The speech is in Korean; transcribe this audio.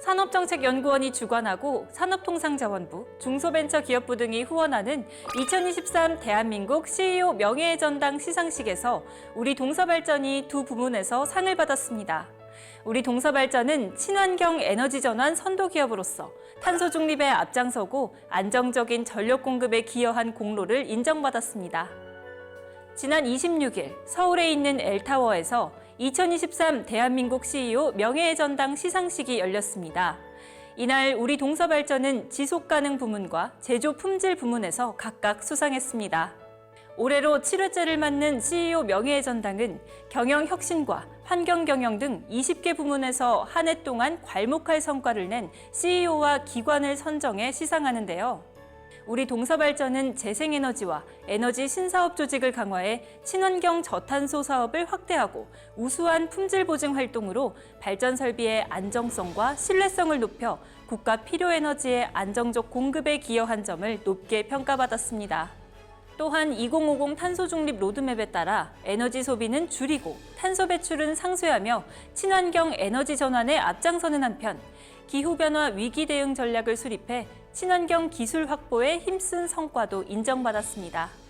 산업정책연구원이 주관하고 산업통상자원부, 중소벤처기업부 등이 후원하는 2023 대한민국 CEO 명예의 전당 시상식에서 우리 동서발전이 두 부문에서 상을 받았습니다. 우리 동서발전은 친환경 에너지 전환 선도 기업으로서 탄소 중립에 앞장서고 안정적인 전력 공급에 기여한 공로를 인정받았습니다. 지난 26일 서울에 있는 엘타워에서 2023 대한민국 CEO 명예의 전당 시상식이 열렸습니다. 이날 우리 동서발전은 지속가능 부문과 제조 품질 부문에서 각각 수상했습니다. 올해로 7회째를 맞는 CEO 명예의 전당은 경영 혁신과 환경 경영 등 20개 부문에서 한 해 동안 괄목할 성과를 낸 CEO와 기관을 선정해 시상하는데요. 우리 동서발전은 재생에너지와 에너지 신사업 조직을 강화해 친환경 저탄소 사업을 확대하고 우수한 품질 보증 활동으로 발전 설비의 안정성과 신뢰성을 높여 국가 필요 에너지의 안정적 공급에 기여한 점을 높게 평가받았습니다. 또한 2050 탄소 중립 로드맵에 따라 에너지 소비는 줄이고 탄소 배출은 상쇄하며 친환경 에너지 전환에 앞장서는 한편 기후변화 위기 대응 전략을 수립해 친환경 기술 확보에 힘쓴 성과도 인정받았습니다.